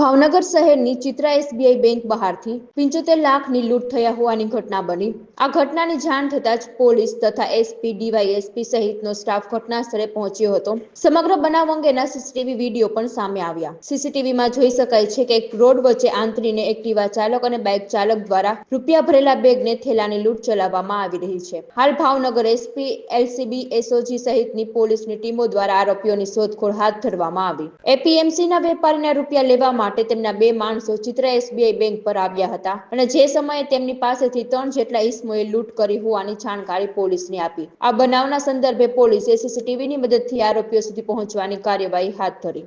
ભાવનગર શહેરની Chitra SBI bank બહારથી પિંચોતેર લાખની લૂંટ થયા હોવાની ઘટના બની. આ ઘટનાની જાણ થતાં જ પોલીસ તથા એસપી, ડીવાયએસપી સહિતનો સ્ટાફ ઘટના સ્થળે પહોંચ્યો હતો. સમગ્ર બનાવ અંગેના સીસીટીવી વીડિયો પણ સામે આવ્યા. સીસીટીવીમાં જોઈ શકાય છે કે એક રોડ વચ્ચે આંતરીને એક્ટિવા ચાલક અને બાઇક ચાલક દ્વારા રૂપિયા ભરેલા બેગને થેલાની લૂંટ ચલાવવામાં આવી રહી છે. હાલ ભાવનગર એસપી, એલસીબી, એસઓજી સહિતની પોલીસની ટીમો દ્વારા આરોપીઓની શોધખોળ હાથ ધરવામાં આવી. એપીએમસીના વેપારીના રૂપિયા લેવા માટે તેમના બે માણસો ચિત્રા એસબીઆઈ બેંક પર આવ્યા હતા. અને જે સમયે તેમની પાસેથી ત્રણ જેટલા ઈસમોએ લૂંટ કરી હોવાની જાણકારી પોલીસને આપી. આ બનાવના સંદર્ભે પોલીસે સીસીટીવીની મદદથી આરોપીઓ સુધી પહોંચવાની કાર્યવાહી હાથ ધરી.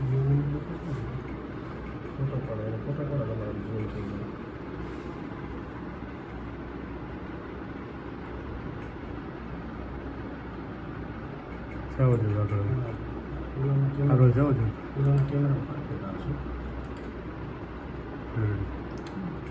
જો બહુ ફોટો પડે ફોટો પડે તમારે જોઈ થઈ ગયો જાઓ છો આગળ આગળ જાઓ છો પુરાનો કેમેરા.